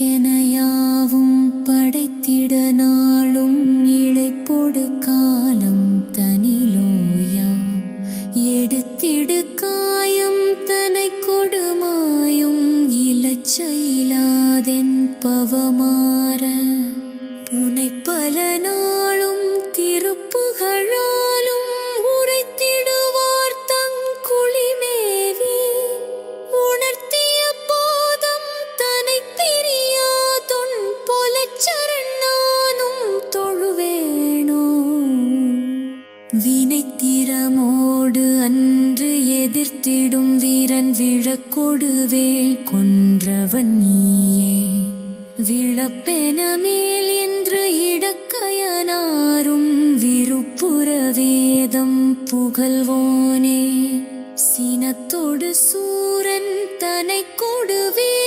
எனக்கெனையாவும் படைத்திட நாளும் இழைப்பொடு காலம் தனிலோயா எடுத்திடு காயம் தனை கொடுமாயும் இலச்சையிலாதென் பவமாற. புனை பல நாளும் திருப்புகழா வினைத்திறமோடு அன்று எதிர்த்திடும் வீரன் விழக்கொடுவேல் கொன்றவன் நீயே. விழப்பென மேல் என்று இடக்கயனாரும் விருப்புற வேதம் புகழ்வோனே. சினத்தொடு சூரன் தனை கொடுவே